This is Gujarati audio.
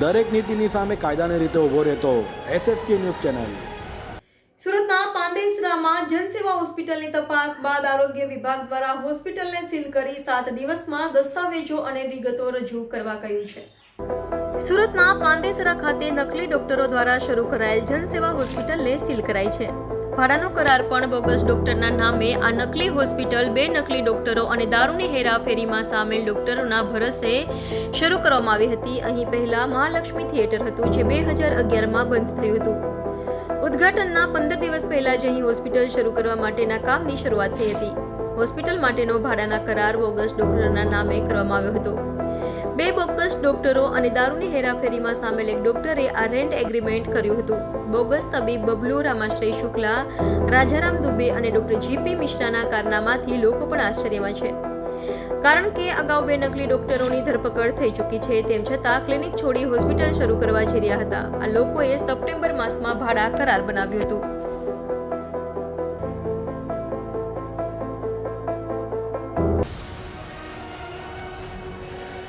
દરેક નીતિની સામે કાયદાની રીતે ઊભો રહેતો એસએસકે ન્યૂઝ ચેનલ. સુરતના પાંદેસરામાં જનસેવા હોસ્પિટલની તપાસ બાદ આરોગ્ય વિભાગ દ્વારા હોસ્પિટલને સીલ કરી સાત દિવસમાં દસ્તાવેજો અને વિગતો રજૂ કરવા કહ્યું છે. સુરતના પાંદેસરા ખાતે નકલી ડોક્ટરો દ્વારા શરૂ કરાયેલ જનસેવા હોસ્પિટલને સીલ કરાઈ છે. ભાડાનો કરાર પણ બોગસ ડોક્ટરના નામે આ નકલી હોસ્પિટલ, બે નકલી ડોક્ટરો અને દારૂની હેરાફેરીમાં સામેલ ડોક્ટરોના ભરસે શરૂ કરવામાં આવી હતી. અહીં પહેલા મહાલક્ષ્મી થિયેટર હતું, જે બે હજાર અગિયારમાં બંધ થયું હતું. ઉદ્ઘાટનના પંદર દિવસ પહેલા જ અહીં હોસ્પિટલ શરૂ કરવા માટેના કામની શરૂઆત થઈ હતી. હોસ્પિટલ માટેનો ભાડાના કરાર બોગસ ડોક્ટરના નામે કરવામાં આવ્યો હતો. બે બોગસ ડોક્ટરો અને દારૂની હેરાફેરીમાં સામેલ એક ડોક્ટરે આ રેન્ટ એગ્રીમેન્ટ કર્યું હતું. બોગસ તબીબ બબલુ રામાશ્રય શુક્લા, રાજારામ દુબે અને ડોક્ટર જીપી મિશ્રાના કારનામાથી લોકો પણ આશ્ચર્યમાં છે. કારણ કે અગાઉ બે નકલી ડોક્ટરોની ધરપકડ થઈ ચૂકી છે, તેમ છતાં ક્લિનિક છોડી હોસ્પિટલ શરૂ કરવા જઈ રહ્યા હતા. આ લોકોએ સપ્ટેમ્બર માસમાં ભાડા કરાર બનાવ્યું હતું.